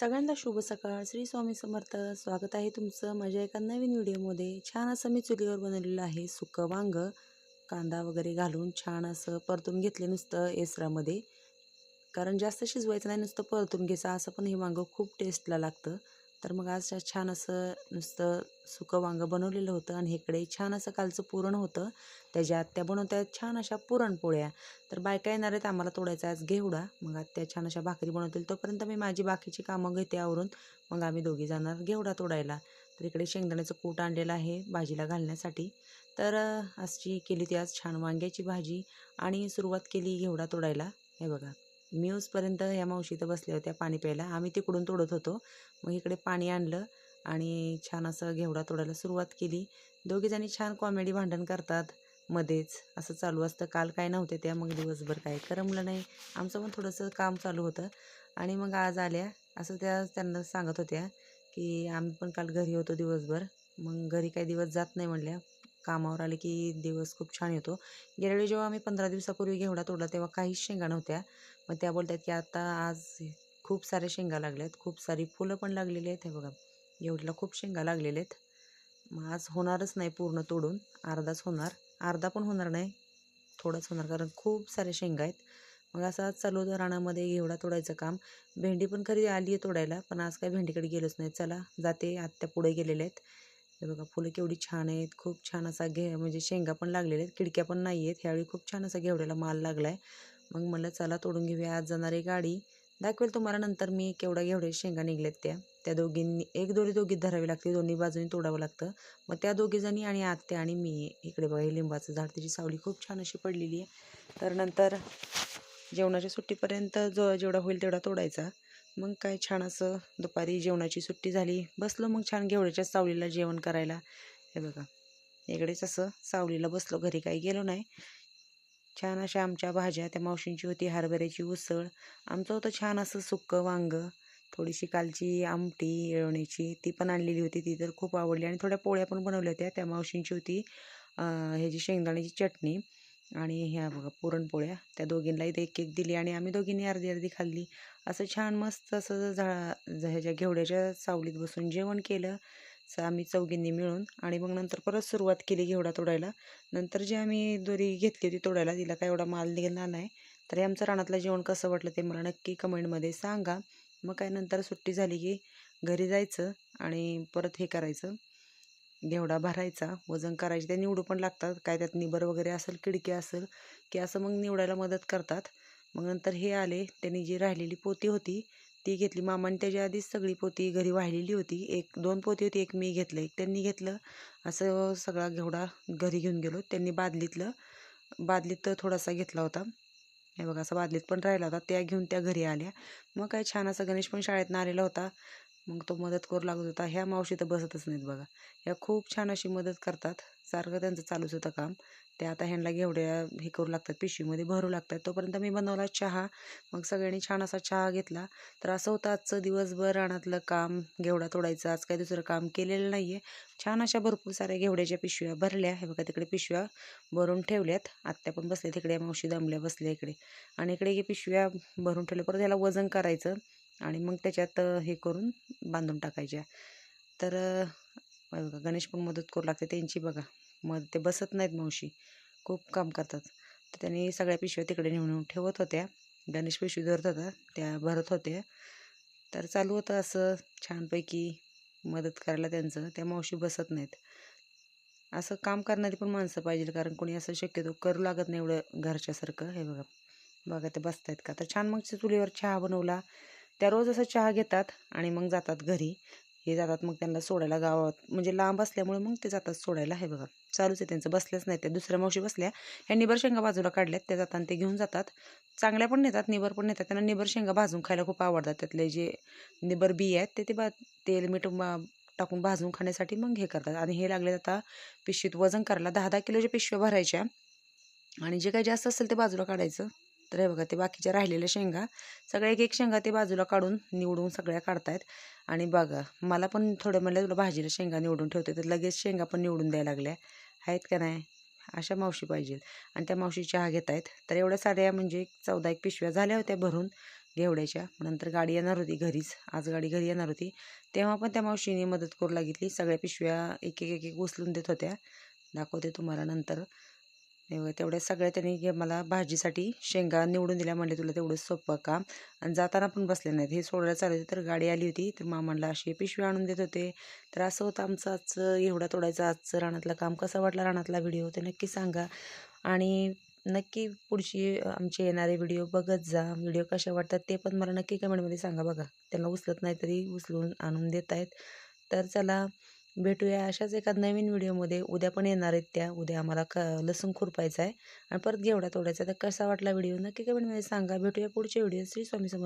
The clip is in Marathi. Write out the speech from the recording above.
सगळ्यांना शुभ सकाळ. श्री स्वामी समर्थ. स्वागत आहे तुमचं माझ्या एका नवीन व्हिडिओमध्ये. छान असं मी चुलीवर बनवलेलं आहे. सुकं वांग कांदा वगैरे घालून छान असं परतून घेतले नुसतं एसरामध्ये. कारण जास्त शिजवायचं नाही नुसतं परतून घ्यायचं. असं पण हे वांगं खूप टेस्टला लागतं. तर मग आज छान असं नुसतं सुकं वांगं बनवलेलं होतं आणि इकडे छान असं कालचं पुरण होतं. त्याच्या त्या बनवत्यात छान अशा पुरणपोळ्या. तर बायका येणार आहेत आम्हाला तोडायचा आज घेवडा. मग आज त्या छान अशा भाकरी बनवतील. तोपर्यंत मी माझी बाकीची कामं घेते आवरून. मग आम्ही दोघी जाणार घेवडा तोडायला. तर इकडे शेंगदाण्याचं कूट आणलेलं आहे भाजीला घालण्यासाठी. तर आजची केली ती आज छान वांग्याची भाजी आणि सुरुवात केली घेवडा तोडायला. हे बघा. मी उसपर्यंत या मावशी इथं बसल्या होत्या पाणी प्यायला. आम्ही तिकडून तोडत होतो. मग इकडे पाणी आणलं आणि छान असं घेवडा तोडायला सुरुवात केली. दोघीजणी छान कॉमेडी भांडण करतात. मध्येच असं चालू असतं. काल काय नव्हते त्या मग दिवसभर काय करमलं नाही. आमचं पण थोडंसं काम चालू होतं. आणि मग आज आल्या. असं त्या त्यांना सांगत होत्या की आम्ही पण काल घरी होतो दिवसभर. मग घरी काही दिवस जात नाही म्हणल्या. कामावर आले की दिवस खूप छान येतो. गेल्यावेळी जेव्हा आम्ही पंधरा दिवसापूर्वी घेवडा तोडला तेव्हा काहीच शेंगा नव्हत्या. मग त्या बोलतात की आता आज खूप साऱ्या शेंगा लागल्या आहेत खूप सारी फुलं पण लागलेली आहेत. हे बघा घेवड्याला खूप शेंगा लागलेल्या आहेत. मग आज होणारच नाही पूर्ण तोडून अर्धाच होणार. अर्धा पण होणार नाही थोडाच होणार कारण खूप साऱ्या शेंगा आहेत. मग असं आज चालू होतं रानामध्ये घेवडा तोडायचं काम. भेंडी पण खरी आली आहे तोडायला पण आज काय भेंडीकडे गेलोच नाही. चला जाते आत्या पुढे गेलेल्या आहेत. हे बघा फुलं केवढी छान आहेत. खूप छान असा घे म्हणजे शेंगा पण लागलेल्या आहेत. खिडक्या पण नाही आहेत. ह्यावेळी खूप छान असा घेवड्याला माल लागला आहे मग म्हणलं चला तोडून घेऊया. आज जाणारी गाडी. दाखवेल तुम्हाला नंतर मी केवढा घेवडे शेंगा निघल्यात त्या. त्या दोघींनी एक दोरी दोघीत धरावी लागते. दोन्ही बाजूनी तोडावं लागतं. मग त्या दोघीजणी आणि आत्या आणि मी. इकडे बघा हे लिंबाचं झाड. त्याची सावली खूप छान अशी पडलेली आहे. तर नंतर जेवणाच्या सुट्टीपर्यंत जो जेवढा होईल तेवढा तोडायचा. मग काय छान असं दुपारी जेवणाची सुट्टी झाली. बसलो मग छान घेवड्याच्या सावलीला जेवण करायला. हे बघा इकडेच असं सावलीला बसलो. घरी काही गेलो नाही. छान अशा आमच्या भाज्या त्या मावशींची होती हरभऱ्याची उसळ. आमचं होतं छान असं सुक्कं वांगं. थोडीशी कालची आमटी येळवण्याची ती पण आणलेली होती. ती तर खूप आवडली. आणि थोड्या पोळ्या पण बनवल्या होत्या. त्या मावशींची होती ह्याची शेंगदाण्याची चटणी. आणि ह्या बघा पुरणपोळ्या त्या दोघींना इथे एक एक दिली आणि आम्ही दोघींनी अर्धी अर्धी खाल्ली. असं छान मस्त असं झा ह्याच्या घेवड्याच्या सावलीत बसून जेवण केलं. स आम्ही चौघींनी मिळून आणि मग नंतर परत सुरुवात केली घेवडा तोडायला. नंतर जी आम्ही दोरी घेतली होती तोडायला तिला काय एवढा माल निघाला नाही. तर आमचं रानातलं जेवण कसं वाटलं ते मला नक्की कमेंटमध्ये सांगा. मग काय नंतर सुट्टी झाली की घरी जायचं आणि परत हे करायचं. घेवडा भरायचा वजन करायचे त्या निवडू पण लागतात. काय त्यात निबर वगैरे असेल किडकी असेल की असं मग निवडायला मदत करतात. मग नंतर हे आले त्यांनी जी राहिलेली पोती होती ती घेतली. मामाने त्याच्या आधीच सगळी पोती घरी वाहिलेली होती. एक दोन पोती होती एक मी घेतलं. एक त्यांनी घेतलं. असं सगळा घेवडा घरी घेऊन गेलो. त्यांनी बादलीतलं बादलीत थोडासा घेतला होता. हे बघा असं बादलीत पण राहिला होता. त्या घेऊन त्या घरी आल्या. मग काय छान असा गणेश पण शाळेतनं आलेला होता. मग तो मदत करू लागत होता. ह्या मावशी तर बसतच नाहीत बघा. ह्या खूप छान अशी मदत करतात. सारखं त्यांचं चालूच होतं काम. ते आता ह्यांना घेवड्या हे करू लागतात पिशवीमध्ये भरू लागतात. तोपर्यंत मी बनवला चहा. मग सगळ्यांनी छान असा चहा घेतला. तर असं होतं आजचं दिवसभर रानातलं काम घेवडा तोडायचं. आज काही दुसरं काम केलेलं नाही आहे छान अशा भरपूर साऱ्या घेवड्याच्या पिशव्या भरल्या. हे बघा तिकडे पिशव्या भरून ठेवल्यात. आत्या पण बसल्या तिकडे मावशी दमल्या बसल्या इकडे. आणि इकडे हे पिशव्या भरून ठेवल्या. परत ह्याला वजन करायचं. आणि मग त्याच्यात हे करून बांधून टाकायच्या. तर बघा गणेश पण मदत करू लागते त्यांची बघा. मग ते बसत नाहीत मावशी. खूप काम करतात. तर त्यांनी सगळ्या पिशव्या तिकडे नेऊन नेऊन ठेवत होत्या. गणेश पिशवी धरत होता. त्या भरत होत्या. तर चालू होतं असं छानपैकी मदत करायला त्यांचं. त्या मावशी बसत नाहीत. असं काम करणारी पण माणसं पाहिजे कारण कोणी असं शक्यतो करू लागत नाही एवढं घरच्यासारखं. हे बघा. बघा ते बसतायत का? तर छान मग चुलीवर चहा बनवला. त्या रोज असं चहा घेतात आणि मग जातात घरी. हे जातात मग त्यांना सोडायला गावात. म्हणजे लांब असल्यामुळे मग ते जातात सोडायला. हे बघा चालूच आहे त्यांचं. बसल्याच नाही त्या. दुसऱ्या मावशी बसल्या. ह्या निबर शेंगा बाजूला काढल्यात. त्या जाताना ते घेऊन जातात. चांगल्या पण नेतात निबर पण नेतात. त्यांना निबर शेंगा भाजून खायला खूप आवडतात. त्यातले जे निबर बी आहेत ते ते बा तेल मीठ टाकून भाजून खाण्यासाठी मग हे करतात. आणि हे लागले आता पिशवीत. वजन करायला दहा दहा किलोच्या पिशव्या भरायच्या. आणि जे काही जास्त असेल ते बाजूला काढायचं. तर हे बघा ते बाकीच्या राहिलेल्या शेंगा सगळ्या एक एक शेंगा ते बाजूला काढून निवडून सगळ्या काढतायत. आणि बघा मला पण थोडं म्हणलं तुला भाजीला शेंगा निवडून ठेवते तर लगेच शेंगा पण निवडून द्यायला लागल्या. आहेत का नाही? अशा मावशी पाहिजे. आणि त्या मावशी चहा घेत आहेत तर एवढ्या साड्या म्हणजे चौदा एक पिशव्या झाल्या होत्या भरून घेवड्याच्या. नंतर गाडी येणार होती घरीच. आज गाडी घरी येणार होती. तेव्हा पण त्या मावशीने मदत करू लागितली सगळ्या पिशव्या एक एक एक एक उचलून देत होत्या. दाखवते तुम्हाला नंतर. तेवढ्या सगळ्या त्यांनी मला भाजीसाठी शेंगा निवडून दिल्या. म्हणले तुला तेवढं सोपं काम आणि जाताना पण बसले नाहीत. हे सोडायला चालू होते तर गाडी आली होती. तर मामांना अशी पिशवी आणून देत होते. तर असं होतं आमचं आजचं एवढा तोडायचं आजचं रानातलं काम कसं वाटलं रानातला व्हिडिओ ते नक्की सांगा. आणि नक्की पुढची आमचे येणारे व्हिडिओ बघत जा. व्हिडिओ कशा वाटतात ते पण मला नक्की कमेंटमध्ये सांगा बघा. त्यांना उचलत नाही तरी उचलून आणून देत आहेत तर चला भेटूया अशाच एका नवीन व्हिडिओमध्ये. उद्या पण येणार आहेत त्या. उद्या आम्हाला क लसूण खुरपायचं आहे. आणि परत घेवडा तोडायचा तर कसा वाटला व्हिडिओ? नक्की कमेंटमध्ये सांगा. भेटूया पुढच्या व्हिडिओ श्री स्वामी समोर